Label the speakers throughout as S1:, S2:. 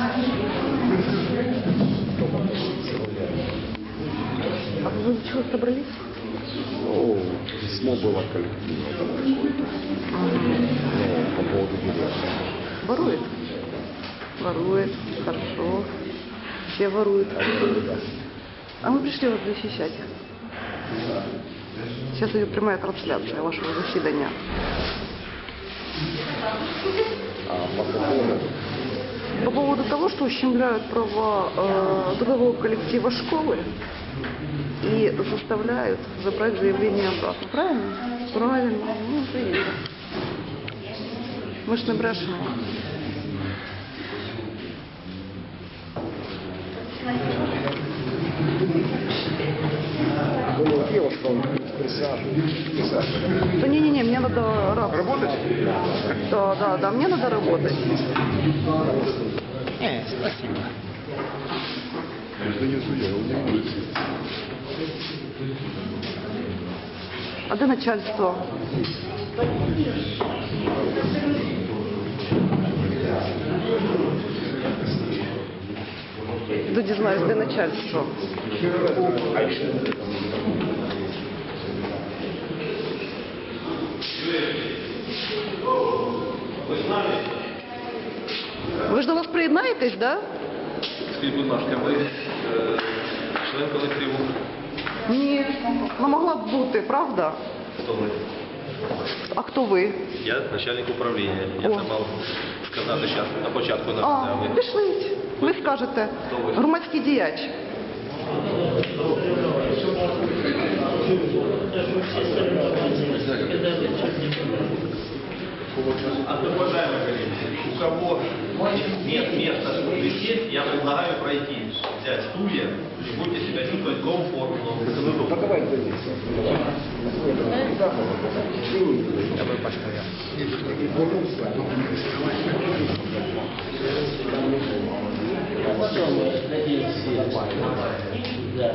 S1: А вы чего собрались?
S2: Ну, письмо было коллективно там какое-то. Ну, по поводу директора.
S1: Ворует? Ворует. Хорошо. Все воруют. А мы пришли вас защищать. Сейчас идет прямая трансляция вашего заседания.
S2: А по какому?
S1: По поводу того, что ущемляют права э, трудового коллектива школы и заставляют забрать заявление обратно. Правильно? Правильно. Ну. Мы ж не брешемо.
S2: Он.
S1: Да не-не-не, мне надо раб.
S2: Работать?
S1: Да, да, да, мне надо работать.
S2: Э, спасибо. Это не.
S1: А де начальство? Іду дізнаюсь, де начальство. Ви ж до нас приєднаєтесь, так? Да?
S3: Скажіть, будь ласка, ви е, член колективу
S1: Ні. Ну могла б бути, правда?
S3: хто ви?
S1: А хто ви?
S3: Я начальник управління. Я
S1: О.
S3: це мав сказати зараз на початку на
S1: А,
S3: ви.
S1: пішліть. Ви скажете.
S3: Хто ви?
S1: Громадський діяч.
S3: А то, уважаемые коллеги, у кого нет места здесь, я предлагаю пройти, взять стулья и будете себя чувствовать комфортно.
S2: Ну, давай донесем. Я бы постоял.
S4: Да,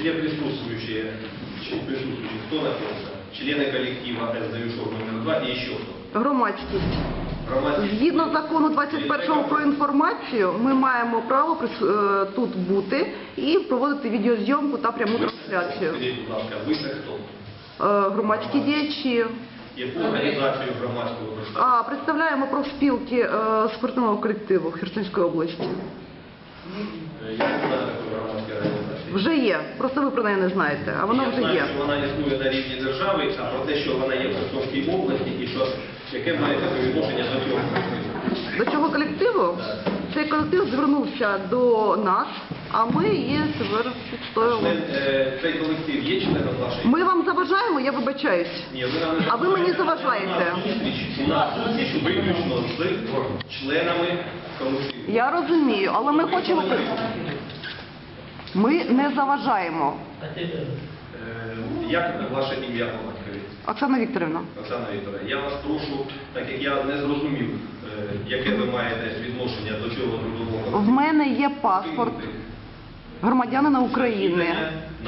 S3: числе присутствующие, присутствующих кто находится? Члены коллектива СДЮ ШОР номер 2 и еще кто?
S1: Громадськість.
S3: Громадський
S1: Згідно закону 21 про інформацію, ми маємо право прис- е, тут бути і проводити відеозйомку та пряму трансляцію.
S3: Скажіть, будь ласка, ви це хто?
S1: Е, Громадські діячі.
S3: Яку організацію громадську ви представляєте?
S1: А представляємо профспілки е, спортивного колективу Херсонської області.
S3: Я не знаю такої громадської організації.
S1: Вже є. Просто ви про неї не знаєте, а воно
S3: Я
S1: вже
S3: знаю,
S1: є.
S3: що вона існує на рівні держави, а про те, що вона є в Херсонській області і що яке маєте ви відношення до цього колективу?
S1: До цього колективу цей колектив звернувся до нас, а ми її відстоюємо.
S3: Член, е, Цей колектив є членом вашої?
S1: Ми вам заважаємо, я вибачаюсь.
S3: Ні, ви нам не
S1: А ви мені заважаєте.
S3: У нас зустріч, у нас зустріч виключно з членами колективу.
S1: Я розумію, але ми хочемо. Ми не заважаємо.
S3: Е, Як ваше ім'я по батькові?
S1: Оксана Вікторівна.
S3: Оксана Вікторовна, я вас прошу, так як я не зрозумів, е, яке ви маєте відношення до цього трудового
S1: В мене є паспорт громадянина України.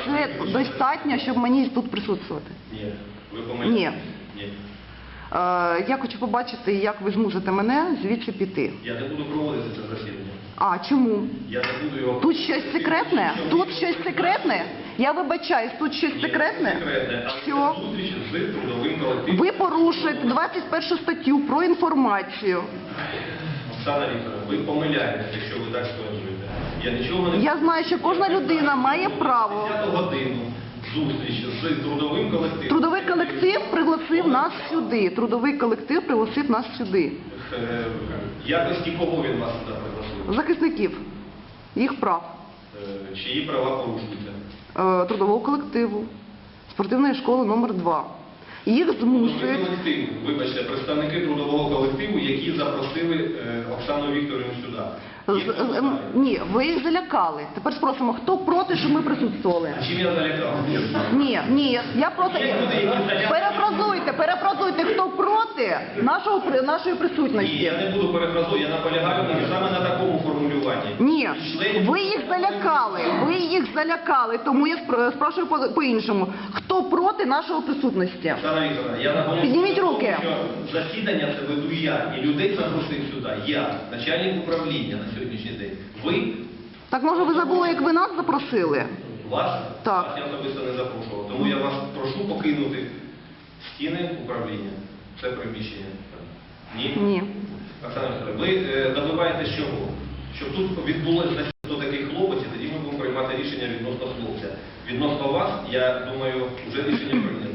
S1: Це достатньо, щоб мені тут присутствувати.
S3: Ні, ви помиляєте?
S1: Ні.
S3: Ні.
S1: Е, я хочу побачити, як ви змусите мене звідси піти.
S3: Я не буду проводити це засідання.
S1: А чому?
S3: Я не буду його...
S1: Тут щось секретне? Тут щось секретне? Я вибачаюсь, тут щось секретне?
S3: секретне,
S1: Що?
S3: зустріч з трудовим колективом.
S1: Ви порушуєте 21 статтю про інформацію.
S3: Оксана Вікторовна, ви помиляєтесь, якщо ви так стверджуєте. Я нічого не...
S1: Я знаю, що кожна людина має право.
S3: 10 годину зустріч з трудовим колективом.
S1: Трудовий колектив пригласив нас сюди. Трудовий колектив пригласив нас сюди.
S3: Е, якості кого він вас сюди пригласив?
S1: Захисників їх прав.
S3: е, чиї права порушуються.
S1: Е, трудового колективу спортивної школи номер 2 Їх змушують.
S3: колектив, вибачте, представники трудового колективу, які запросили е, Оксану Вікторівну сюди.
S1: З- з- ем. Ні, ви їх залякали. Тепер спросимо, хто проти, щоб ми присутствували?
S3: А чим я залякав?
S1: Ні, ні, я
S3: залякані.
S1: перефразуйте, перефразуйте, хто проти нашого нашої
S3: Ні, я не буду перефразувати, я наполягаю саме на такому формулюванні.
S1: Ні, ви їх залякали, залякали, тому я спро- спрашую по- по-іншому. Хто проти нашої присутності?
S3: Оксана Вікторовна, я наголошую
S1: Підніміть
S3: на тому,
S1: руки.
S3: що засідання це веду я, і людей запросив сюди. Я, начальник управління на сьогоднішній день. Ви,
S1: Так може ви забули, як ви нас запросили?
S3: вас,
S1: Так.
S3: вас я особисто не запрошував. Тому я вас прошу покинути стіни управління. Це приміщення. Ні?
S1: Ні.
S3: Оксана Вікторовна, ви е, добиваєтесь чого? Щоб тут відбулося рішення відносно хлопця. Відносно вас, я думаю, вже рішення прийнято.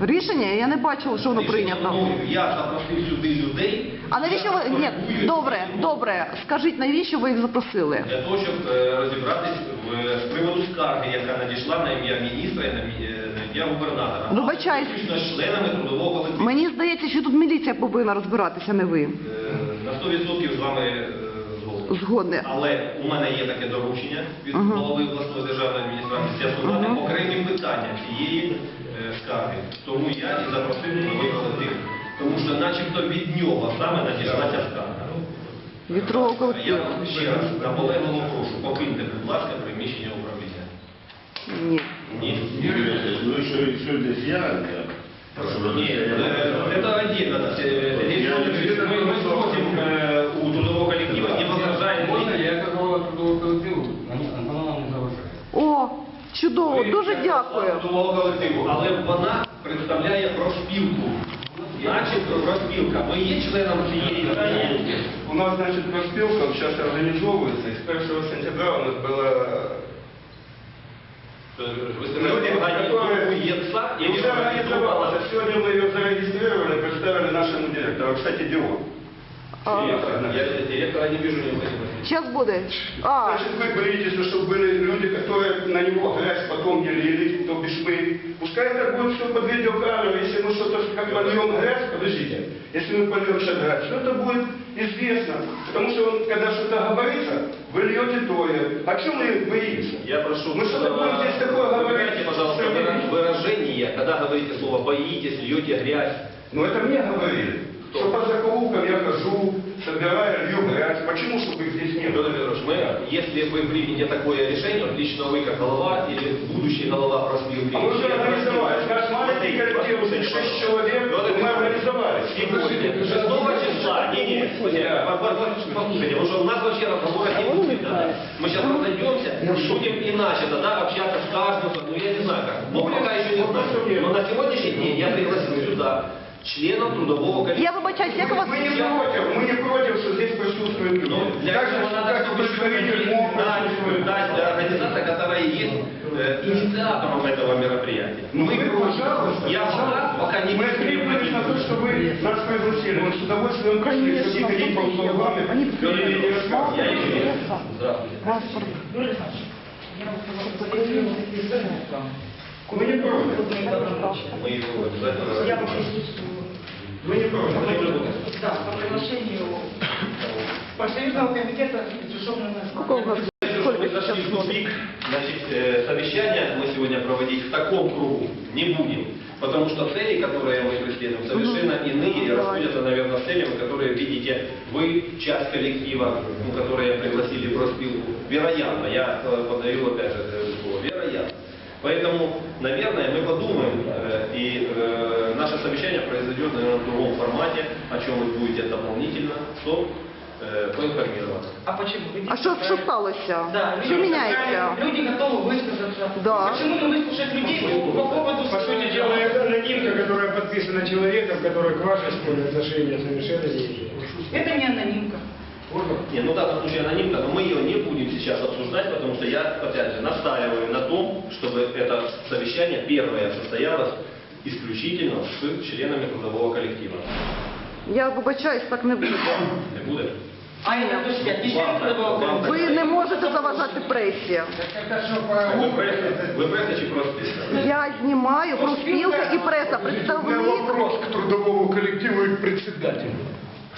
S1: Рішення я не бачила, що воно
S3: Рішення
S1: прийнято.
S3: мною. Я запросив сюди людей.
S1: А навіщо ви ні?
S3: Торгують.
S1: Добре, добре. Скажіть, навіщо ви їх запросили?
S3: Для того, щоб е, розібратись в, з приводу скарги, яка надійшла на ім'я міністра і на, мі- е, на ім'я губернатора.
S1: Вибачаюсь.
S3: Виключно з членами трудового колективу.
S1: Мені здається, що тут міліція повинна розбиратися, не ви.
S3: Е, На 100% з вами е
S1: Згодне.
S3: Але у мене є таке доручення від
S1: Мгм.
S3: голови обласної державної адміністрації з'ясувати
S1: Мгм.
S3: окремі питання цієї е, скарги. Тому я і запросив трудовий колектив. Тому що начебто від нього саме надійшла ця скарга.
S1: Вітрового
S3: Я
S1: колективу.
S3: ще раз наполегливо прошу, покиньте, будь ласка, приміщення управління.
S1: Ні.
S3: Ні.
S5: Юрий Васильевич, ну еще, еще здесь я, я прошу
S3: Ні,
S5: разрешения.
S3: е, это отдельно. да, э, Сергей Федорович, Мы мы спросим
S1: чудово, дуже дякую.
S3: трудового колективу, але вона представляє профспілку. Начебто профспілка. Ми є членом цієї організації.
S6: У нас, значит, проспілка сейчас организовывается, и с 1 сентября у нас была...
S3: Ви сказали, організується і
S6: уже организовалась, а сегодня мы ее зарегистрировали, представили нашему директору, кстати, Дион.
S1: А,
S3: Я директора не вижу необходимости.
S1: Зараз буде. А,
S6: Значит, вы боитесь, чтобы были люди, которые на него грязь потом не лили, то бишь мы. Пускай это будет все под видеокамеру, если мы что-то как польем грязь, подождите, если мы польем сейчас грязь, все это будет известно. Потому что он, когда что-то говорится, вы льете тое. О чем мы боимся?
S3: Я прошу,
S6: Мы что-то будем здесь такое говорить?
S3: пожалуйста,
S6: что
S3: выражение, когда говорите слово «боитесь», «льете грязь».
S6: Ну это мне говорили. Что по закоулкам я хожу, собираю, лью грязь. Почему, чтобы их здесь не
S3: Федор
S6: было?
S3: Петрович, мы, если вы примете такое решение, вот лично вы как голова или будущий голова профспилки...
S6: А мы уже организовались. Наш маленький коллектив, 6 человек,
S3: Федор
S6: мы организовались.
S3: Сегодня, 6 числа, не, не, послушайте, что у нас вообще разговора не будет, да. Мы сейчас разойдемся, будем иначе тогда общаться с каждым, ну я не знаю как, но пока еще не знаю. Но на сегодняшний день я пригласил сюда членов трудового коллектива.
S1: я вибачаюсь, як вас...
S6: Мы не против, мы не против, что здесь присутствуют люди.
S3: Но для
S6: Как же,
S3: этого надо,
S6: как
S3: чтобы
S6: представитель
S3: еще
S6: МОН
S3: дать,
S6: присутствует?
S3: дать организация, которая есть э, инициатором этого мероприятия.
S6: Ну,
S3: Мы
S6: вы, пожалуйста,
S3: Я пока, пока не
S6: Мы откликнулись на то, что вы нас пригласили. Мы с удовольствием пришли, не ходить по углам и
S1: Они
S3: Федор
S6: и не
S3: Петрович,
S6: рассказывать.
S3: я еще раз. Здравствуйте.
S1: Транспорт.
S6: Мы не против.
S3: Мы его обязательно
S6: Мы не против.
S7: Да, по приглашению профсоюзного комитета
S1: Сколько у вас? Сколько
S3: Мы
S1: сейчас
S3: зашли в тупик. Значит, э, совещание мы сегодня проводить в таком кругу не будем. Потому что цели, которые мы преследуем, совершенно иные и расходятся, наверное, с целями, которые видите вы, часть коллектива, ну, которые пригласили в профспилку. Вероятно, я э, подаю опять же э. Поэтому, наверное, мы подумаем, э, и э, наше совещание произойдет, наверное, в другом формате, о чем вы будете дополнительно, что э, поинформироваться.
S7: А почему? Вы
S1: А що
S7: правильно.
S1: сталося?
S7: Да,
S1: Що
S7: люди собрались, Люди готовы высказаться.
S1: Да.
S7: Почему не выслушать людей по поводу...
S8: По сути дела, это анонимка, которая подписана человеком, который к вашей школе отношения совершенно не имеет.
S7: Это не анонимка.
S3: Не, ну в данном случае анонимка, но мы ее не будем сейчас обсуждать, потому что я, опять же, настаиваю на том, чтобы это совещание первое состоялось исключительно с членами трудового коллектива.
S1: Я вибачаюсь, так не буде.
S3: Не буде?
S7: А это кто себя? Не член трудового коллектива?
S1: Ви не можете заважати пресі.
S3: Ви преса, ви преса чи проспілка?
S1: Я знімаю профспілка і преса.
S9: У меня
S1: Представник.
S9: вопрос к трудовому коллективу и к председателю.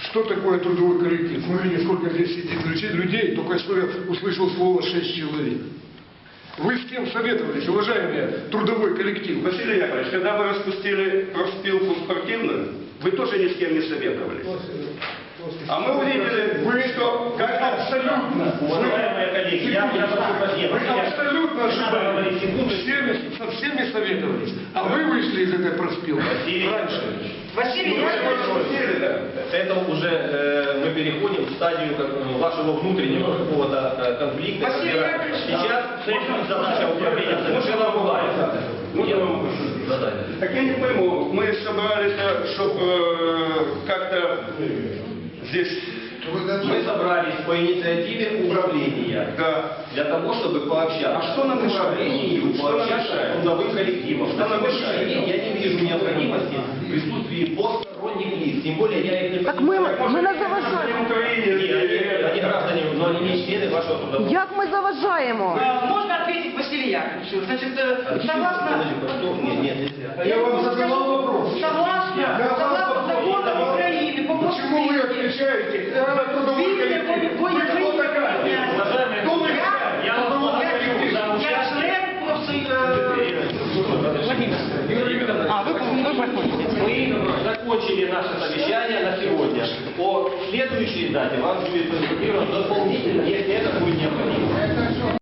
S9: Что такое трудовой коллектив? Мы видим, сколько здесь сидит людей, людей, только что я услышал слово «шесть человек». Вы с кем советовались, уважаемые трудовой коллектив?
S6: Василий Яковлевич, когда вы распустили профспилку спортивную, вы тоже ни с кем не советовались. А мы увидели,
S9: Вы
S6: что
S9: как абсолютно,
S4: Уважаемые коллеги, я, я
S9: вы абсолютно
S4: секунду.
S9: Всеми, со всеми советовались, а вы вышли из этой проспилки
S4: Василий
S9: раньше.
S7: Василий
S6: Ну, распустили, да.
S3: Это уже э, мы переходим в стадию как, э, вашего внутреннего какого-то э, конфликта.
S7: Василий Яковлевич,
S3: Сейчас
S4: Цель задача управления
S3: совершенно другая.
S6: Можно я вам
S3: Задание.
S6: Так я не пойму, мы собрались, чтобы как-то здесь...
S3: Мы собрались по инициативе управления
S6: Да.
S3: для того, чтобы пообщаться.
S6: А что нам
S3: управлению, пообщаться трудовым коллективом?
S6: Что
S3: На
S6: нам мешает?
S3: я не вижу необходимости в присутствии посторонних лиц, тем более я их не
S1: Так
S3: понимаю.
S1: ми не заважаємо.
S3: Они, они граждане, но они не члены вашего трудового
S1: Як ми заважаємо?
S7: а, можно ответить Василию Яковлевичу? Значит, э, согласно...
S3: Нет, нет, нельзя.
S9: А я вам задавал вопрос.
S7: Согласно, согласно
S9: повторил.
S3: Закончили наше совещание на сегодня. По следующей дате вам будет информирован дополнительно, если это будет необходимо.